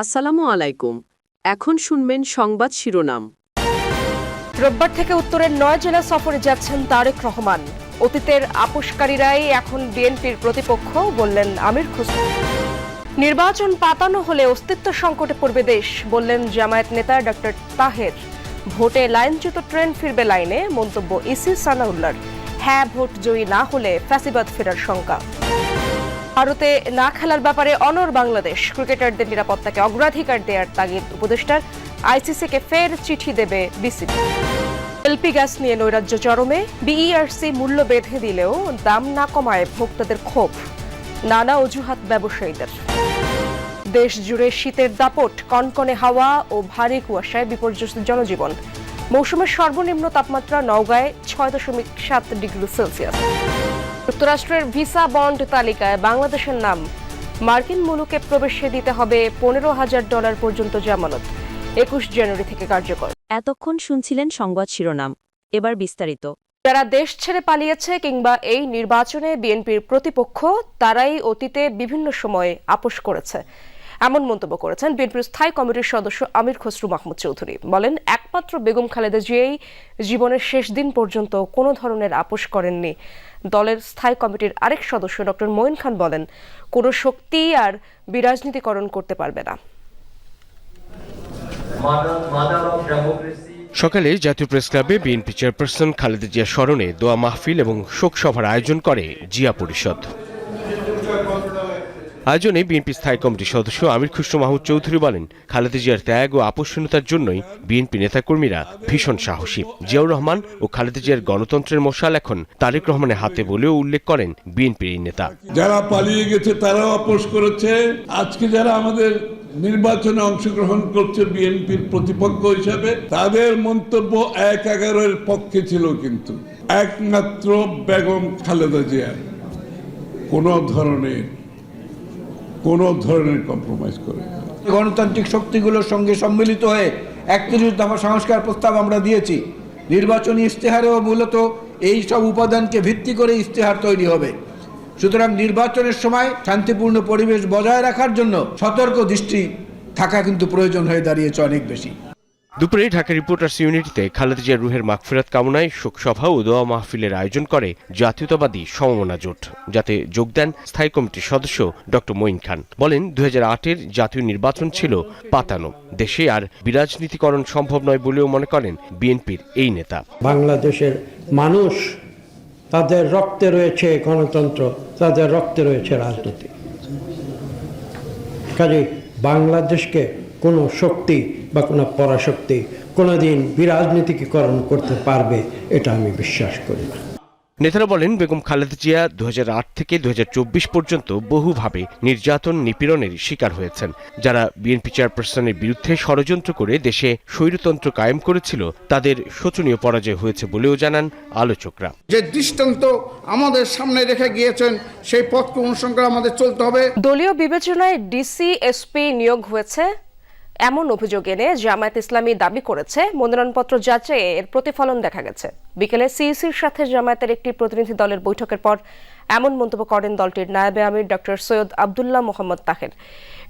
আসসালামু আলাইকুম। এখন শুনবেন সংবাদ শিরোনাম। রোববার থেকে উত্তরের নয় জেলা সফরে যাচ্ছেন তারেক রহমান। অতীতের আপোষকারীরাই এখন বিএনপির প্রতিপক্ষ বললেন আমির খুসরো। নির্বাচন পাতানো হলে অস্তিত্ব সংকটে পড়বে দেশ, বললেন জামায়াত নেতা ডক্টর তাহের। ভোটে লাইনচ্যুত ট্রেন ফিরবে লাইনে, মন্তব্য ইসি সানাউল্লার। হ্যাঁ ভোট জয়ী না হলে ফ্যাসিবাদ ফেরার শঙ্কা। ভারতে না খেলার ব্যাপারে অনর বাংলাদেশ। ক্রিকেটারদের নিরাপত্তাকে অগ্রাধিকার দেওয়ার তাগিদ উপদেষ্টার। আইসিসিকে ফের চিঠি দেবে বিসিবি। এলপি গ্যাস নিয়ে নৈরাজ্য চরমে, বিইআরসি মূল্য বেঁধে দিলেও দাম না কমায় ভোক্তাদের ক্ষোভ। নানা অজুহাত ব্যবসায়ীদের। দেশ জুড়ে শীতের দাপট, কনকনে হাওয়া ও ভারী কুয়াশায় বিপর্যস্ত জনজীবন। মৌসুমের সর্বনিম্ন তাপমাত্রা নওগাঁয় ছয় দশমিক সাত ডিগ্রি সেলসিয়াস। যুক্তরাষ্ট্রের ভিসা বন্ড তালিকায় বাংলাদেশের নাম। মার্কিন মুলুকে প্রবেশে দিতে হবে পনেরো হাজার ডলার পর্যন্ত জামানত। একুশ জানুয়ারি থেকে কার্যকর। এতক্ষণ শুনছিলেন সংবাদ শিরোনাম। এবার বিস্তারিত। যারা দেশ ছেড়ে পালিয়েছে কিংবা এই নির্বাচনে বিএনপির প্রতিপক্ষ তারাই অতীতে বিভিন্ন সময়ে আপোষ করেছে। এমন মন্তব্য করেছেন বিএনপির স্থায়ী কমিটির সদস্য আমির খসরু মাহমুদ চৌধুরী। বলেন, একমাত্র বেগম খালেদা জিয়াই জীবনের শেষ দিন পর্যন্ত কোনো ধরনের আপোষ করেননি। দলের স্থায়ী কমিটির আরেক সদস্য ডক্টর মঈন খান বলেন, কোনো শক্তি আর বিরাজনীতিকরণ করতে পারবে না. সকালে জাতীয় প্রেস ক্লাবে বিএনপি চেয়ারপারসন খালেদা জিয়া স্মরণে দোয়া মাহফিল এবং শোক সভার আয়োজন করে জিয়া পরিষদ। আয়োজনে বিএনপি স্থায়ী কমিটির সদস্য আমির খুসরু মাহমুদ চৌধুরী বলেন, খালেদা জিয়ার ত্যাগ ও আপসহীনতার জন্যই বিএনপি নেতাকর্মীরা ভীষণ সাহসী। জিয়াউর রহমান ও খালেদা জিয়ার গণতন্ত্রের মশাল এখন তারেক রহমানের হাতে বলেও উল্লেখ করেন বিএনপির এই নেতা। যারা পালিয়ে গেছে তারাও আপোষ করেছে। আজকে যারা আমাদের নির্বাচনে অংশগ্রহণ করছে বিএনপির প্রতিপক্ষ হিসাবে, তাদের মন্তব্য এক এগারোর পক্ষে ছিল কিন্তু। একমাত্র বেগম খালেদা জিয়া কোনো ধরনের কোনো ধরনের কম্প্রোমাইজ করে গণতান্ত্রিক শক্তিগুলোর সঙ্গে সম্মিলিত হয়ে একত্রিশ দফা সংস্কার প্রস্তাব আমরা দিয়েছি। নির্বাচনী ইশতেহারেও মূলত এই সব উপাদানকে ভিত্তি করে ইশতেহার তৈরি হবে। সুতরাং নির্বাচনের সময় শান্তিপূর্ণ পরিবেশ বজায় রাখার জন্য সতর্ক দৃষ্টি থাকা কিন্তু প্রয়োজন হয়ে দাঁড়িয়েছে অনেক বেশি। দুপুরে ঢাকা রিপোর্টার্স ইউনিটিতে খালেদা জিয়ার রুহের মাগফিরাত কামনায় শোকসভা ও দোয়া মাহফিলের আয়োজন করে জাতীয়তাবাদী সমমনা জোট, যাতে যোগ দেন স্থায়ী কমিটির সদস্য ডক্টর মঈন খান। বলেন দু এর জাতীয় নির্বাচন ছিল পাতানো। দেশে আর বিরাজনীতিকরণ সম্ভব নয় বলেও মনে করেন বিএনপির এই নেতা। বাংলাদেশের মানুষ তাদের রক্তে রয়েছে গণতন্ত্র, তাদের রক্তে রয়েছে রাজনীতি। কাজে বাংলাদেশকে কোনো শক্তি বা কোনো পরাশক্তি কোনোদিন বিরাজনীতিকীকরণ করতে পারবে এটা আমি বিশ্বাস করি না। নেতারা বলেন বেগম খালেদা জিয়া দু থেকে দু পর্যন্ত বহুভাবে নির্যাতন নিপীড়নের শিকার হয়েছেন। যারা বিএনপি চেয়ারপারসনের বিরুদ্ধে ষড়যন্ত্র করে দেশে স্বৈরতন্ত্র কায়েম করেছিল তাদের শোচনীয় পরাজয় হয়েছে বলেও জানান আলোচকরা। যে দৃষ্টান্ত আমাদের সামনে রেখে গিয়েছেন সেই পথকে অনুসরণ করে আমাদের চলতে হবে। দলীয় বিবেচনায় ডিসি এসপি নিয়োগ হয়েছে। এমন অভিযোগ এনে জামায়াত ইসলামী দাবি করেছে। মনোনয়নপত্র যাচাইয়ে এর প্রতিফলন দেখা গেছে। বিকেলে সিইসির সাথে জামায়াতের একটি প্রতিনিধি দলের বৈঠকের পর এমন মন্তব্য করেন দলটির নায়েবে আমির ডক্টর সৈয়দ আবদুল্লাহ মোহাম্মদ তাহের।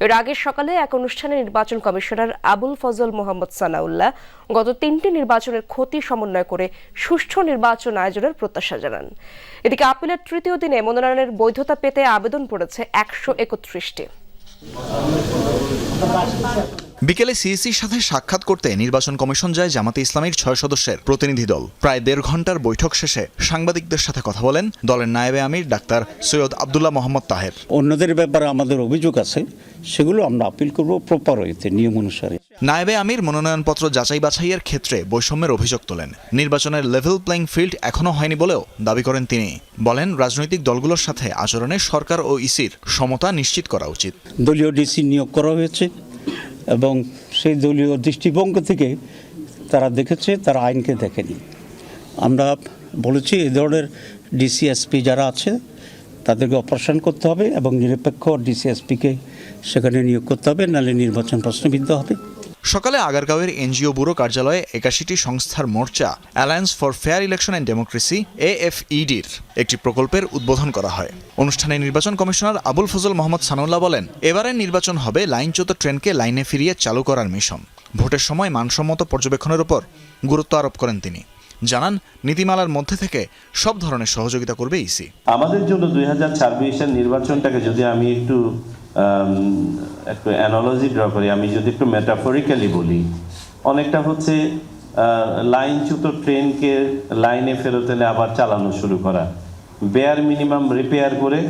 এর আগে সকালে এক অনুষ্ঠানে নির্বাচন কমিশনার আবুল ফজল মোহাম্মদ সানাউল্লাহ গত তিনটি নির্বাচনের ক্ষতি সমন্বয় করে সুষ্ঠু নির্বাচন আয়োজনের প্রত্যাশা জানান। এদিকে আপিলের তৃতীয় দিনে মনোনয়নের বৈধতা পেতে আবেদন পড়েছে একশো একত্রিশটি। বিকেলে সিএসির সাথে সাক্ষাৎ করতে নির্বাচন কমিশন যায় জামাতে ইসলামীর ছয় সদস্যের প্রতিনিধি দল। প্রায় দেড় ঘণ্টার বৈঠক শেষে সাংবাদিকদের সাথে কথা বলেন দলের নায়েবে আমির ডাক্তার সৈয়দ আবদুল্লাহ মোহাম্মদ তাহের। অন্যদের ব্যাপারে আমাদের অভিযোগ আছে সেগুলো আমরা আপিল করব প্রপার হইতে নিয়ম অনুসারে। নায়েবে আমির মনোনয়নপত্র যাচাই বাছাইয়ের ক্ষেত্রে বৈষম্যের অভিযোগ তোলেন। নির্বাচনের লেভেল প্লেইং ফিল্ড এখনও হয়নি বলেও দাবি করেন তিনি। বলেন রাজনৈতিক দলগুলোর সাথে আচরণে সরকার ও ইসির সমতা নিশ্চিত করা উচিত। দলীয় ডিসি নিয়োগ করা হয়েছে এবং সেই দলীয় দৃষ্টিভঙ্গ থেকে তারা দেখেছে, তারা আইনকে দেখেনি। আমরা বলেছি এই ধরনের ডিসিএসপি যারা আছে, তাদেরকে অপারেশন করতে হবে এবং নিরপেক্ষ ডিসিএসপিকে সেখানে নিয়োগ করতে হবে, নাহলে নির্বাচন প্রশ্নবিদ্ধ হবে। সকালে আগারগাঁওয়ের এনজিও ব্যুরো কার্যালয়ে একাশিটি সংস্থার মোর্চা alliance for fair election and democracy, এএফইডির একটি প্রকল্পের উদ্বোধন করা হয়। অনুষ্ঠানে নির্বাচন কমিশনার আবুল ফজল মোহাম্মদ সানুল্লাহ বলেন, এবারের নির্বাচন হবে লাইনচ্যুত ট্রেনকে লাইনে ফিরিয়ে চালু করার মিশন। ভোটের সময় মানসম্মত পর্যবেক্ষণের উপর গুরুত্ব আরোপ করেন তিনি। জানান, নীতিমালার মধ্যে থেকে সব ধরনের সহযোগিতা করবে ইসি। আমাদের জন্য দুই হাজার নির্বাচনটাকে যদি আমি একটু একটু অ্যানালজি ড্র করি, আমি যদি একটু মেটাফরিক্যালি বলি, অনেকটা হচ্ছে লাইনচ্যুত ট্রেনকে লাইনে ফেরত এনে আবার চালানো শুরু করা। বেয়ার মিনিমাম রিপেয়ার করে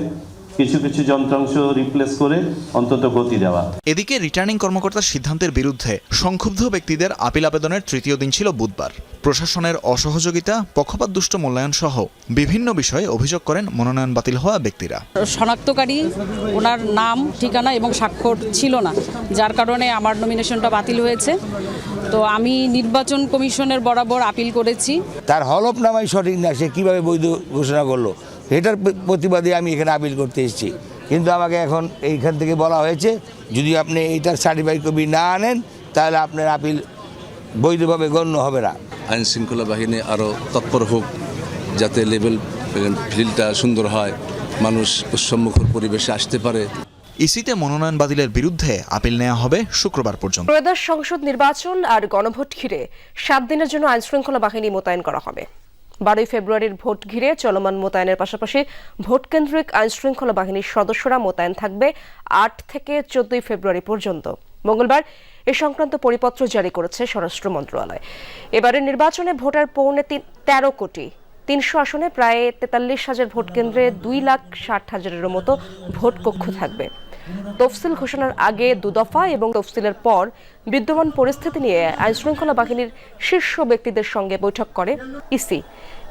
কিছু কিছু যন্ত্রাংশ রিপ্লেস করে অন্তত গতি দেওয়া। এদিকে রিটার্নিং কর্মকর্তার সিদ্ধান্তের বিরুদ্ধে সংক্ষুব্ধ ব্যক্তিদের আপিল আবেদনের তৃতীয় দিন ছিল বুধবার। প্রশাসনের অসহযোগিতা পক্ষপাতদুষ্ট মূল্যায়ন সহ বিভিন্ন বিষয়ে অভিযোগ করেন মনোনয়ন বাতিল হওয়া ব্যক্তিরা। শনাক্তকারী ওনার নাম ঠিকানা এবং স্বাক্ষর ছিল না যার কারণে আমার নমিনেশনটা বাতিল হয়েছে। তো আমি নির্বাচন কমিশনের বরাবর আপিল করেছি। তার হলফনামাই সঠিক না সে কীভাবে বৈধ ঘোষণা করল? এটার প্রতিবাদে আমি এখানে আপিল করতে এসেছি। কিন্তু আমাকে এখন এইখান থেকে বলা হয়েছে যদি আপনি এইটার সার্টিফাইড কপি না আনেন তাহলে আপনার আপিল বৈধভাবে গণ্য হবে না। আইন শৃঙ্খলা বাহিনী আরও তৎপর হোক যাতে লেভেল ফিল্ডটা সুন্দর হয় মানুষ উৎসম্মুখর পরিবেশে আসতে পারে। ইসিতে মনোনয়ন বাতিলের বিরুদ্ধে আপিল নেওয়া হবে শুক্রবার পর্যন্ত। ত্রয়োদশ সংসদ নির্বাচন আর গণভোট ঘিরে সাত দিনের জন্য আইনশৃঙ্খলা বাহিনী মোতায়েন করা হবে। বারোই ফেব্রুয়ারির ভোট ঘিরে চলমান মোতায়েনের পাশাপাশি ভোটকেন্দ্রিক আইনশৃঙ্খলা বাহিনীর সদস্যরা মোতায়েন থাকবে আট থেকে চোদ্দই ফেব্রুয়ারি পর্যন্ত। মঙ্গলবার এ সংক্রান্ত পরিপত্র জারি করেছে স্বরাষ্ট্র মন্ত্রণালয়। এবারের নির্বাচনে ভোটার পৌনে তেরো কোটি, তিনশো আসনে প্রায় তেতাল্লিশ হাজার ভোটকেন্দ্রে দুই লাখ ষাট হাজারেরও মতো ভোট কক্ষ থাকবে। তফসিল ঘোষণার আগে দুদফা এবং তফসিলের পর বিদ্যমান পরিস্থিতি নিয়ে আইনশৃঙ্খলা বাহিনীর শীর্ষ ব্যক্তিদের সঙ্গে বৈঠক করে ইসি।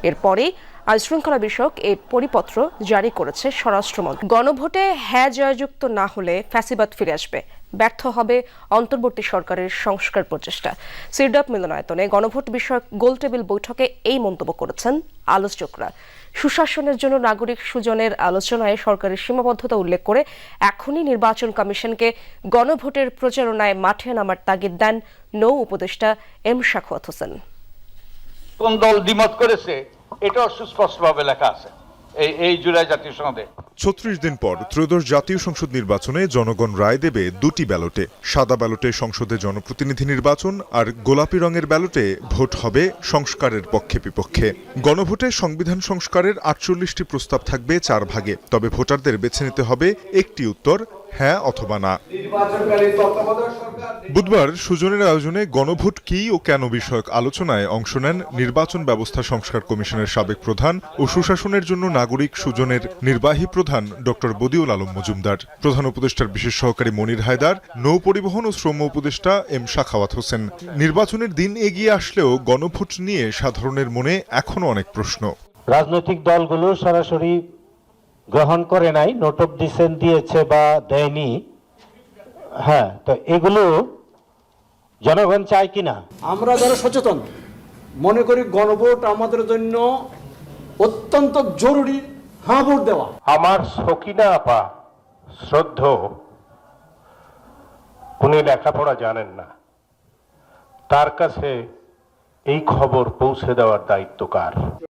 এরপরেই আইনশৃঙ্খলা বিষয়ক এই পরিপত্র জারি করেছে স্বরাষ্ট্রমন্ত্রী। গণভোটে হ্যাঁ জয়যুক্ত না হলে ফ্যাসিবাদ ফিরে আসবে। ব্যর্থ হবে অন্তর্বর্তী সরকারের সংস্কার প্রচেষ্টা। সিরডাপ মিলনায়তনে গণভোট বিষয়ক গোলটেবিল বৈঠকে এই মন্তব্য করেছেন আলোচকরা। সুশাসনের জন্য নাগরিক সুজনের আলোচনায় সরকারের সীমাবদ্ধতা উল্লেখ করে এখনই নির্বাচন কমিশনকে গণভোটের প্রচারণায় মাঠে নামার তাগিদ দেন নৌ উপদেষ্টা এম শাখওয়াত হোসেন। কোন দল দ্বিমত করেছে, এটাও সুস্পষ্টভাবে লেখা আছে। এই জুলাই জাতীয় সনদে। ছত্রিশ দিন পর ত্রয়োদশ জাতীয় সংসদ নির্বাচনে জনগণ রায় দেবে দুটি ব্যালটে। সাদা ব্যালটে সংসদে জনপ্রতিনিধি নির্বাচন আর গোলাপি রঙের ব্যালটে ভোট হবে সংস্কারের পক্ষে বিপক্ষে। গণভোটে সংবিধান সংস্কারের আটচল্লিশটি প্রস্তাব থাকবে চার ভাগে, তবে ভোটারদের বেছে নিতে হবে একটি উত্তর হ্যাঁ অথবা না। বুধবার সুজনের আয়োজনে গণভোট কি ও কেন বিষয়ক আলোচনায় অংশ নেন নির্বাচন ব্যবস্থা সংস্কার কমিশনের সাবেক প্রধান ও সুশাসনের জন্য নাগরিক সুজনের নির্বাহী প্রধান ডক্টর বদিউল আলম মজুমদার। প্রধান উপদেষ্টার বিশেষ সহকারী মনির হায়দার নৌ পরিবহন ও শ্রম উপদেষ্টা এম শাখাওয়াত হোসেন। নির্বাচনের দিন এগিয়ে আসলেও গণভোট নিয়ে সাধারণের মনে এখনও অনেক প্রশ্ন। রাজনৈতিক দলগুলো সরাসরি গ্রহণ করে নাই নোট অফ ডিসেন্ট দিয়েছে বা দেয়নি। হ্যাঁ তো এগুলো জনগণ চায় কিনা? আমরা যারা সচেতন মনে করি গণভোট আমাদের জন্য অত্যন্ত জরুরি হ্যাঁ ভোট দেওয়া। আমার সকিনা আপা শ্রদ্ধ উনি লেখাপড়া জানেন না। তার কাছে এই খবর পৌঁছে দেওয়ার দায়িত্ব কার?